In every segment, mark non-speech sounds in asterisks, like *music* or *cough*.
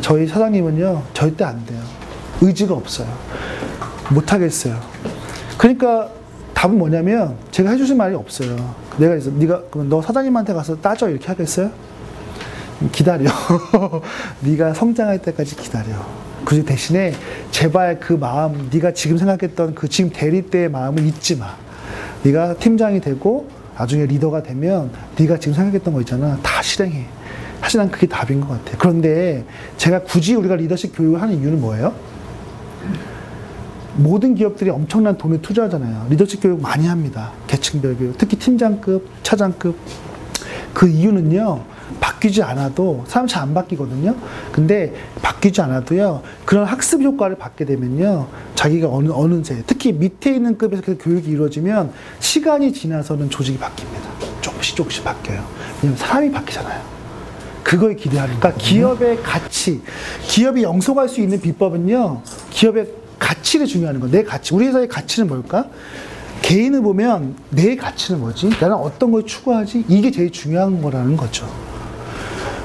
저희 사장님은요, 절대 안 돼요. 의지가 없어요. 못하겠어요. 그러니까 답은 뭐냐면 제가 해주신 말이 없어요. 내가 그래서 네가 그럼 너 사장님한테 가서 따져 이렇게 하겠어요? 기다려. *laughs* 네가 성장할 때까지 기다려. 그 대신에 제발 그 마음, 네가 지금 생각했던 그 지금 대리 때의 마음을 잊지 마. 네가 팀장이 되고 나중에 리더가 되면 네가 지금 생각했던 거 있잖아. 다 실행해. 사실 난 그게 답인 것 같아. 그런데 제가 굳이 우리가 리더십 교육을 하는 이유는 뭐예요? 모든 기업들이 엄청난 돈을 투자하잖아요. 리더십 교육 많이 합니다. 계층별 교육. 특히 팀장급, 차장급. 그 이유는요, 바뀌지 않아도, 사람 잘 안 바뀌거든요. 근데 바뀌지 않아도요, 그런 학습 효과를 받게 되면요, 자기가 어느, 어느새, 특히 밑에 있는 급에서 그 교육이 이루어지면 시간이 지나서는 조직이 바뀝니다. 조금씩 조금씩 바뀌어요. 왜냐면 사람이 바뀌잖아요. 그걸 기대하니까 기업의 가치, 기업이 영속할 수 있는 비법은요, 기업의 가치를 중요하는 거. 내 가치. 우리 회사의 가치는 뭘까? 개인을 보면 내 가치는 뭐지? 나는 어떤 걸 추구하지? 이게 제일 중요한 거라는 거죠.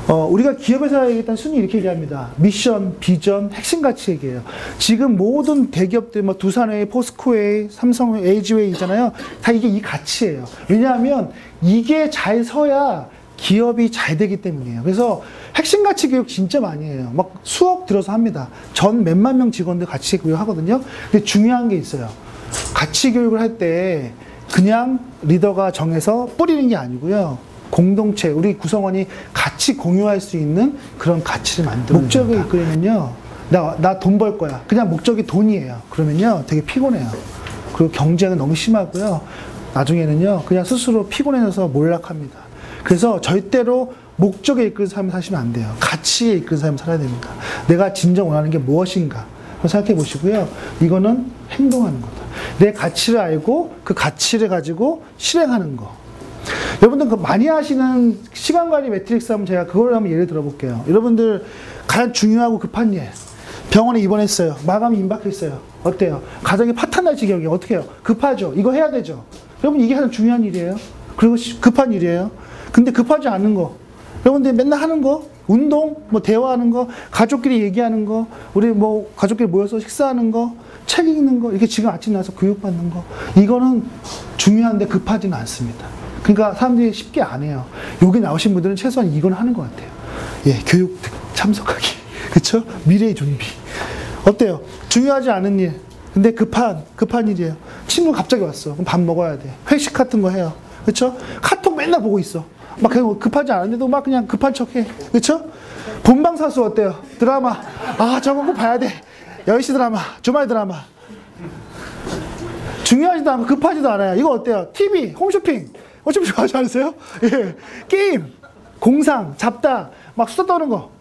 어, 우리가 기업에서 얘기했던 순위 이렇게 얘기합니다. 미션, 비전, 핵심 가치 얘기해요. 지금 모든 대기업들, 뭐 두산웨이, 포스코웨이, 삼성웨이, 에이지웨이 있잖아요. 다 이게 이 가치예요. 왜냐하면 이게 잘 서야 기업이 잘 되기 때문이에요. 그래서 핵심 가치 교육 진짜 많이 해요. 막 수억 들어서 합니다. 전 몇만 명 직원들 가치 교육 하거든요. 근데 중요한 게 있어요. 가치 교육을 할 때 그냥 리더가 정해서 뿌리는 게 아니고요. 공동체, 우리 구성원이 같이 공유할 수 있는 그런 가치를 만들어 목적을 이끌면요. 나, 나 돈 벌 거야. 그냥 목적이 돈이에요. 그러면요. 되게 피곤해요. 그리고 경쟁은 너무 심하고요. 나중에는요. 그냥 스스로 피곤해져서 몰락합니다. 그래서 절대로 목적에 이끌는 삶을 사시면 안 돼요. 가치에 이끌는 삶을 살아야 됩니다. 내가 진정 원하는 게 무엇인가? 생각해 보시고요. 이거는 행동하는 거다. 내 가치를 알고 그 가치를 가지고 실행하는 거. 여러분들 그 많이 하시는 시간 관리 매트릭스 하면 제가 그걸 한번 예를 들어 볼게요. 여러분들 가장 중요하고 급한 일. 병원에 입원했어요. 마감이 임박했어요. 어때요? 가정에 파탄 날 지경이에요. 어떻게 해요? 급하죠. 이거 해야 되죠. 여러분 이게 가장 중요한 일이에요. 그리고 급한 일이에요. 근데 급하지 않은 거. 여러분들 맨날 하는 거, 운동, 뭐 대화하는 거, 가족끼리 얘기하는 거, 우리 뭐 가족끼리 모여서 식사하는 거, 책 읽는 거, 이렇게 지금 아침 나서 교육받는 거. 이거는 중요한데 급하지는 않습니다. 그러니까 사람들이 쉽게 안 해요. 여기 나오신 분들은 최소한 이건 하는 것 같아요. 예, 교육 참석하기. *laughs* 그쵸? 미래의 준비. 어때요? 중요하지 않은 일. 근데 급한, 급한 일이에요. 친구 갑자기 왔어. 그럼 밥 먹어야 돼. 회식 같은 거 해요. 그쵸? 카톡 맨날 보고 있어. 막 그냥 급하지 않은데도 막 그냥 급한 척 해. 그쵸? 본방사수 어때요? 드라마. 아, 저거 꼭 봐야 돼. 10시 드라마, 주말 드라마. 중요하지도 않고 급하지도 않아요. 이거 어때요? TV, 홈쇼핑. 어쩜 좋아하지 않으세요? 예. 게임, 공상, 잡다, 막 수다 떠는 거.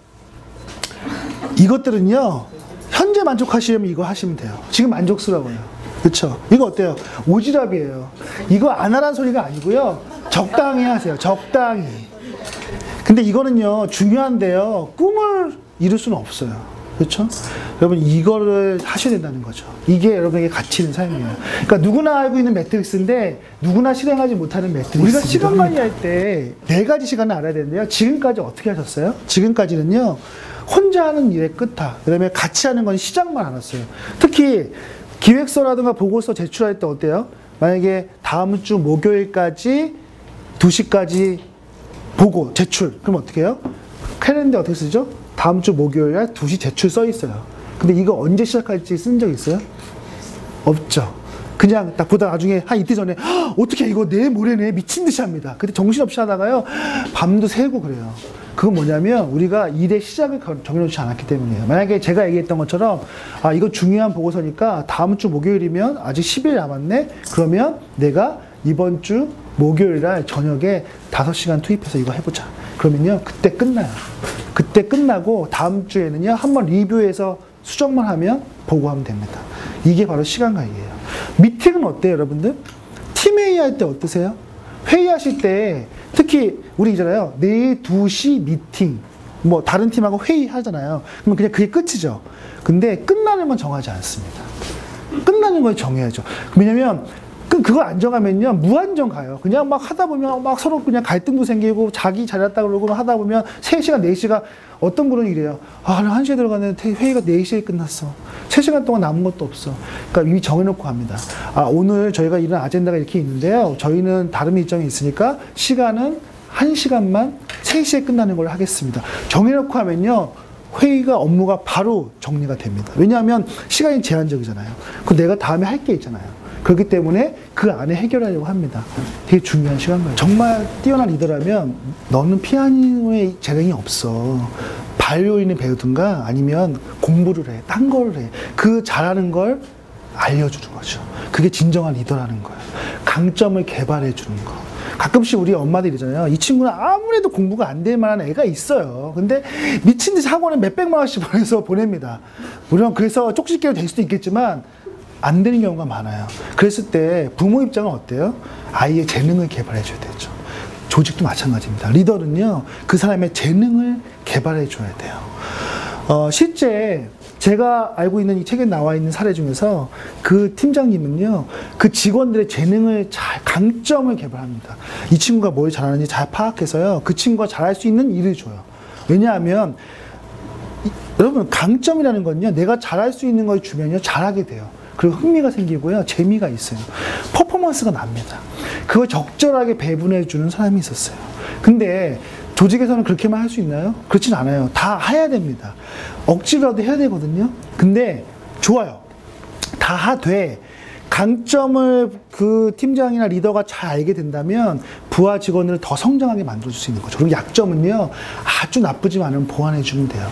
이것들은요, 현재 만족하시려면 이거 하시면 돼요. 지금 만족스러워요. 그쵸? 이거 어때요? 오지랖이에요. 이거 안 하라는 소리가 아니고요. 적당히 하세요. 적당히. 근데 이거는요, 중요한데요. 꿈을 이룰 수는 없어요. 그렇죠? 여러분 이거를 하셔야 된다는 거죠. 이게 여러분에게 가치 있는 삶이에요. 그러니까 누구나 알고 있는 매트릭스인데 누구나 실행하지 못하는 매트릭스. 우리가 시간 관리할 때 네 가지 시간을 알아야 되는데요. 지금까지 어떻게 하셨어요? 지금까지는요. 혼자 하는 일의 끝화. 그다음에 같이 하는 건 시작만 알았어요. 특히 기획서라든가 보고서 제출할 때 어때요? 만약에 다음 주 목요일까지 2시까지 보고 제출. 그럼 어떻게 해요? 캘린더 어떻게 쓰죠? 다음 주 목요일 날 2시 제출 써 있어요. 근데 이거 언제 시작할지 쓴 적 있어요? 없죠. 그냥 딱 보다 나중에 한 이틀 전에 어떻게 이거 내일 모레네 미친 듯이 합니다. 근데 정신없이 하다가요 밤도 새고 그래요. 그건 뭐냐면 우리가 일의 시작을 정해놓지 않았기 때문이에요. 만약에 제가 얘기했던 것처럼 아 이거 중요한 보고서니까 다음 주 목요일이면 아직 10일 남았네. 그러면 내가 이번 주 목요일 날 저녁에 5시간 투입해서 이거 해보자. 그러면요 그때 끝나요. 그때 끝나고 다음 주에는요 한번 리뷰해서 수정만 하면 보고하면 됩니다. 이게 바로 시간 관리예요. 미팅은 어때요, 여러분들? 팀 회의 할 때 어떠세요? 회의하실 때 특히 우리 있잖아요. 내일 2시 미팅. 뭐 다른 팀하고 회의하잖아요. 그러면 그냥 그게 끝이죠. 근데 끝나는 건 정하지 않습니다. 끝나는 걸 정해야죠. 왜냐면 그럼 그걸 안 정하면요 무한정 가요. 그냥 막 하다 보면 막 서로 그냥 갈등도 생기고 자기 잘했다 그러고 막 하다 보면 3시간, 4시간 어떤 분은 이래요. 아, 나 1시에 들어갔는데 회의가 4시에 끝났어. 3시간 동안 남은 것도 없어. 그러니까 이미 정해놓고 합니다. 아, 오늘 저희가 이런 아젠다가 이렇게 있는데요. 저희는 다른 일정이 있으니까 시간은 1시간만 3시에 끝나는 걸 하겠습니다. 정해놓고 하면요. 회의가 업무가 바로 정리가 됩니다. 왜냐하면 시간이 제한적이잖아요. 그 내가 다음에 할 게 있잖아요. 그렇기 때문에 그 안에 해결하려고 합니다. 되게 중요한 시간이에요. 정말 뛰어난 리더라면 너는 피아노에 재능이 없어. 바이올린을 배우든가 아니면 공부를 해. 딴 거를 해. 그 잘하는 걸 알려주는 거죠. 그게 진정한 리더라는 거예요. 강점을 개발해 주는 거. 가끔씩 우리 엄마들 이잖아요. 이 친구는 아무래도 공부가 안 될 만한 애가 있어요. 근데 미친 듯이 학원에 몇백만 원씩 *laughs* 보내서 보냅니다. 물론 그래서 쪽집게로 될 수도 있겠지만 안 되는 경우가 많아요. 그랬을 때 부모 입장은 어때요? 아이의 재능을 개발해 줘야 되죠. 조직도 마찬가지입니다. 리더는요, 그 사람의 재능을 개발해 줘야 돼요. 어, 실제 제가 알고 있는 이 책에 나와 있는 사례 중에서 그 팀장님은요, 그 직원들의 재능을 잘, 강점을 개발합니다. 이 친구가 뭘 잘하는지 잘 파악해서요, 그 친구가 잘할 수 있는 일을 줘요. 왜냐하면, 이- 여러분, 강점이라는 건요, 내가 잘할 수 있는 걸 주면요, 잘하게 돼요. 그리고 흥미가 생기고요, 재미가 있어요. 퍼포먼스가 납니다. 그걸 적절하게 배분해 주는 사람이 있었어요. 근데 조직에서는 그렇게만 할 수 있나요? 그렇진 않아요. 다 해야 됩니다. 억지로라도 해야 되거든요. 근데 좋아요. 다 하되 강점을 그 팀장이나 리더가 잘 알게 된다면 부하 직원을 더 성장하게 만들어줄 수 있는 거죠. 그리고 약점은요 아주 나쁘지 않으면 보완해 주면 돼요.